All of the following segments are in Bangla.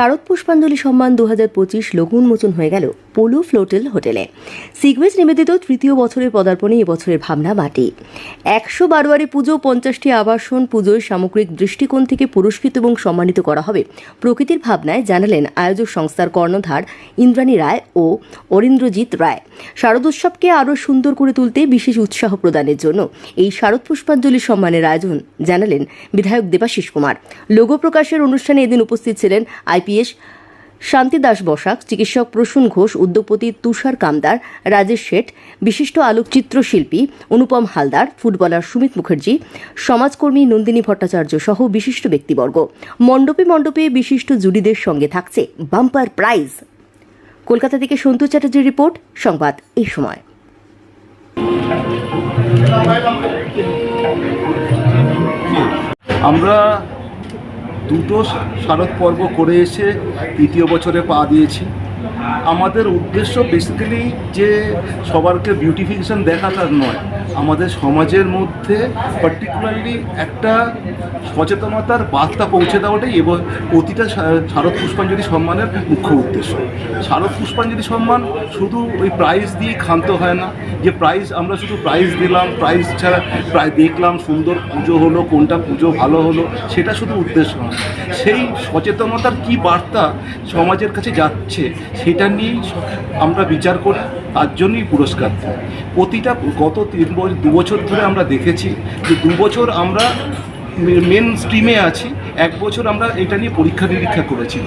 শারদ পুষ্পাঞ্জলি সম্মান দু হাজার পঁচিশ লঘু উন্মোচন হয়ে গেল। পোলো ফ্লোটেল হোটেলে। সিগওয়েজ নিবেদিত তৃতীয় বছরের পদার্পণে এবছরের ভাবনা মাটি। একশো বারোয়ারি পুজো, পঞ্চাশটি আবাসন পুজোর সামগ্রিক দৃষ্টিকোণ থেকে পুরস্কৃত এবং সম্মানিত করা হবে। প্রকৃতির ভাবনায় জানালেন আয়োজক সংস্থার কর্ণধার ইন্দ্রাণী রায় ও অরিন্দ্রজিৎ রায়। শারদোৎসবকে আরও সুন্দর করে তুলতে বিশেষ উৎসাহ প্রদানের জন্য এই শারদ পুষ্পাঞ্জলি সম্মানের আয়োজন জানালেন বিধায়ক দেবাশিস কুমার। লোগো প্রকাশের অনুষ্ঠানে এদিন উপস্থিত ছিলেন আইপিএস শান্তিদাস বসাক, চিকিৎসক প্রসূন ঘোষ, উদ্যোগপতি তুষার কামদার, রাজেশ শেঠ, বিশিষ্ট আলোকচিত্র শিল্পী অনুপম হালদার, ফুটবলার সুমিত মুখার্জি, সমাজকর্মী নন্দিনী ভট্টাচার্য সহ বিশিষ্ট ব্যক্তিবর্গ। মণ্ডপে মণ্ডপে বিশিষ্ট জুরিদের সঙ্গে থাকছে বাম্পার প্রাইজ। কলকাতা থেকে সন্তু চ্যাটার্জির রিপোর্ট, সংবাদ এই সময়। আমরা দুটো শারদ পর্ব করে এসে তৃতীয় বছরে পা দিয়েছি। আমাদের উদ্দেশ্য বেসিক্যালি যে সবারকে বিউটিফিকেশন দেখাটা নয়। আমাদের সমাজের মধ্যে পার্টিকুলারলি একটা সচেতনতার বার্তা পৌঁছে দেওয়াটাই এবং প্রতিটা শারদ পুষ্পাঞ্জলি সম্মানের মুখ্য উদ্দেশ্য। শারদ পুষ্পাঞ্জলি সম্মান শুধু ওই প্রাইজ দিয়ে ক্ষান্ত হয় না। যে প্রাইজ আমরা শুধু প্রাইজ দিলাম প্রাইজ ছাড়া প্রায় দেখলাম সুন্দর পুজো হলো, কোনটা পুজো ভালো হলো, সেটা শুধু উদ্দেশ্য নয়। সেই সচেতনতার কি বার্তা সমাজের কাছে যাচ্ছে সেটা নিয়েই আমরা বিচার করি, তার জন্যই পুরস্কার দিই। প্রতিটা গত তিন দু বছর ধরে আমরা দেখেছি যে দু বছর আমরা মেন স্ট্রিমে আছি এক বছর আমরা এটা নিয়ে পরীক্ষা নিরীক্ষা করেছি।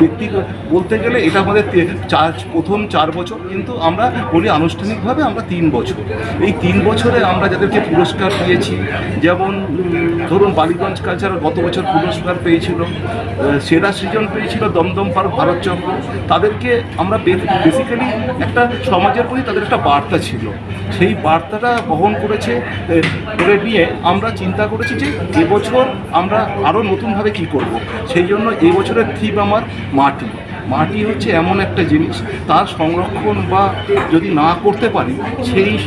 ব্যক্তিগত বলতে গেলে এটা আমাদের চার, প্রথম চার বছর, কিন্তু আমরা বলি আনুষ্ঠানিকভাবে আমরা তিন বছর। এই তিন বছরে আমরা যাদেরকে পুরস্কার দিয়েছি, যেমন ধরুন বালিগঞ্জ কালচার গত বছর পুরস্কার পেয়েছিল সেরা সৃজন পেয়েছিল দমদম পার ভারত চক্র। তাদেরকে আমরা বেসিক্যালি একটা সমাজের প্রতি তাদের একটা বার্তা ছিল। সেই বার্তাটা বহন করেছে করে নিয়ে আমরা চিন্তা করেছি যে এবছর আমরা আরও নতুনভাবে কী করব? সেই জন্য এই বছরের থিম আমার মাটি মাটি হচ্ছে এমন একটা জিনিস, তার সংরক্ষণ বা যদি না করতে পারি, সেই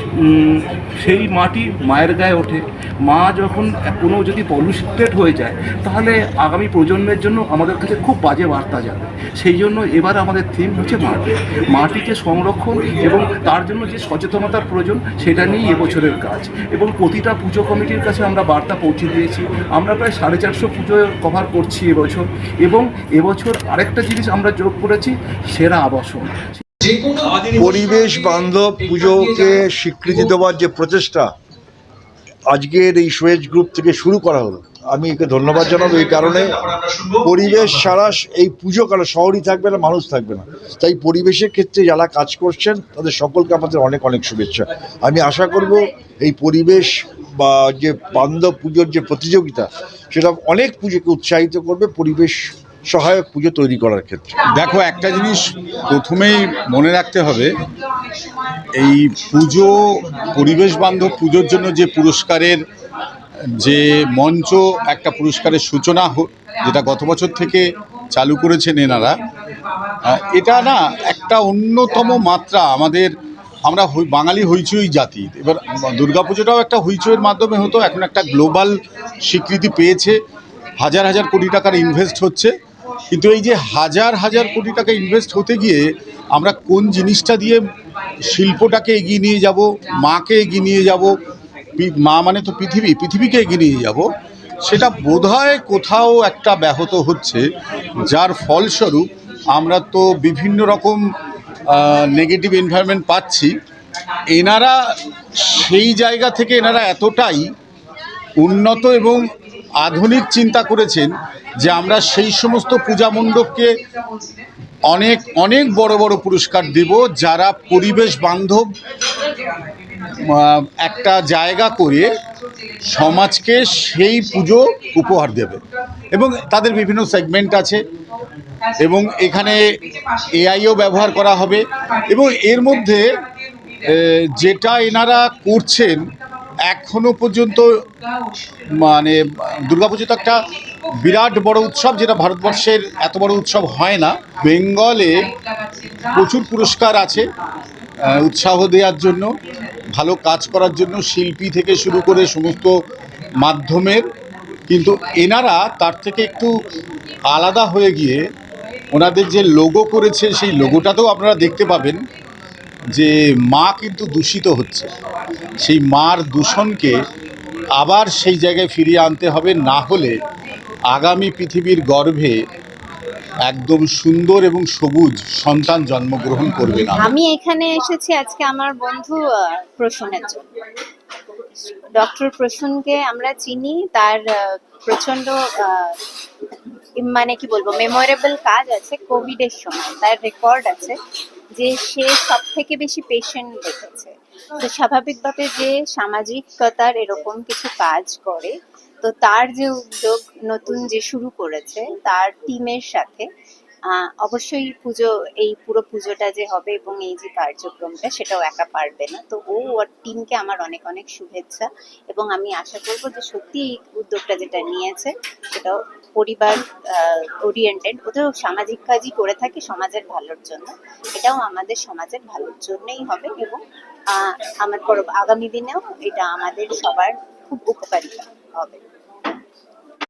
সেই মাটি মায়ের গায়ে ওঠে। মা যখন কোনো যদি পলিউটেড হয়ে যায়, তাহলে আগামী প্রজন্মের জন্য আমাদের কাছে খুব বাজে বার্তা যাবে। সেই জন্য এবার আমাদের থিম হচ্ছে মাটি। মাটিকে সংরক্ষণ এবং তার জন্য যে সচেতনতার প্রয়োজন, সেটা নিয়েই এবছরের কাজ। এবং প্রতিটা পুজো কমিটির কাছে আমরা বার্তা পৌঁছে দিয়েছি। আমরা প্রায় সাড়ে চারশো পুজো কভার করছি এবছর। এবং এবছর আরেকটা জিনিস আমরা যোগ করেছি সেরা আবাসন। পরিবেশ বান্ধব পুজোকে স্বীকৃতি দেওয়ার যে প্রচেষ্টা আজকের এই সুয়েজ গ্রুপ থেকে শুরু করা হলো। আমি একে ধন্যবাদ জানাব এই কারণে। পরিবেশ ছাড়া এই পুজো কারও শহরই থাকবে না মানুষ থাকবে না। তাই পরিবেশের ক্ষেত্রে যারা কাজ করছেন তাদের সকলকে আমাদের অনেক অনেক শুভেচ্ছা। আমি আশা করব এই পরিবেশ বা যে বান্ধব পুজোর যে প্রতিযোগিতা সেটা অনেক পুজোকে উৎসাহিত করবে। পরিবেশ সহায়ক পুজো তৈরি করার ক্ষেত্রে। দেখো, একটা জিনিস প্রথমেই মনে রাখতে হবে, এই পুজো, পরিবেশ বান্ধব পুজোর জন্য যে পুরস্কারের যে মঞ্চ, একটা পুরস্কারের সূচনা যেটা গত বছর থেকে চালু করেছেন এনারা এটা না একটা অন্যতম মাত্রা আমাদের, আমরা বাঙালি হইচই জাতি। এবার দুর্গাপুজোটাও একটা হইচইয়ের মাধ্যমে হতো, এখন একটা গ্লোবাল স্বীকৃতি পেয়েছে, হাজার হাজার কোটি টাকার ইনভেস্ট হচ্ছে। কিন্তু এই যে হাজার হাজার কোটি টাকা ইনভেস্ট হতে গিয়ে আমরা কোন জিনিসটা দিয়ে শিল্পটাকে এগিয়ে নিয়ে যাব, মাকে এগিয়ে নিয়ে যাব মা মানে তো পৃথিবী, পৃথিবীকে এগিয়ে নিয়ে যাব, সেটা বোধহয় কোথাও একটা ব্যাহত হচ্ছে, যার ফলস্বরূপ আমরা তো বিভিন্ন রকম নেগেটিভ এনভায়রনমেন্ট পাচ্ছি। এনারা সেই জায়গা থেকে এনারা এতটাই উন্নত এবং আধুনিক চিন্তা করেছেন যে আমরা সেই সমস্ত পূজা মণ্ডপকে অনেক অনেক বড় বড় পুরস্কার দেব যারা পরিবেশ বান্ধব একটা জায়গা করে সমাজকে সেই পুজো উপহার দেবে। এবং তাদের বিভিন্ন সেগমেন্ট আছে এবং এখানে এআইও ব্যবহার করা হবে এবং এর মধ্যে যেটা এনারা করছেন এখনও পর্যন্ত মানে দুর্গাপুজো তো একটা বিরাট বড় উৎসব, যেটা ভারতবর্ষের এত বড় উৎসব হয় না। বেঙ্গলে প্রচুর পুরস্কার আছে উৎসাহ দেওয়ার জন্য, ভালো কাজ করার জন্য, শিল্পী থেকে শুরু করে সমস্ত মাধ্যমের। কিন্তু এনারা তার থেকে একটু আলাদা হয়ে গিয়ে ওনাদের যে লোগো করেছে, সেই লোগোটাতেও আপনারা দেখতে পাবেন। যে মা কিন্তু দূষিত হচ্ছে। সেই মার দূষণকে আবার সেই জায়গায় ফিরিয়ে আনতে হবে, না হলে আগামী পৃথিবীর গর্ভে একদম সুন্দর এবং সবুজ সন্তান জন্মগ্রহণ করবে না। আমি এখানে এসেছি আজকে আমার বন্ধু প্রসূনের জন্য। ডক্টর প্রসূনকে আমরা চিনি, তার প্রচণ্ড মানে কি বলব মেমোরেবল কাজ আছে কোভিড এর সময়। তার রেকর্ড আছে। যে সে সব থেকে বেশি পেশেন্ট দেখেছে। তো স্বাভাবিকভাবে যে সামাজিকতার এরকম কিছু কাজ করে, তো তার যে উদ্যোগ নতুন যে শুরু করেছে, তার টিমের সাথে অবশ্যই পুজো, এই পুরো পুজোটা যে হবে এবং এই যে কার্যক্রমটা, সেটাও একা পারবে না। তো ও, ওর টিমকে আমার অনেক অনেক শুভেচ্ছা এবং আমি আশা করব যে সত্যি এই উদ্যোগটা যেটা নিয়েছে, সেটাও পরিবার ওরিয়েন্টেড ওদেরও সামাজিক কাজই করে থাকে সমাজের ভালোর জন্য। এটাও আমাদের সমাজের ভালোর জন্যই হবে এবং আমার পর আগামী দিনেও এটা আমাদের সবার খুব উপকারী হবে।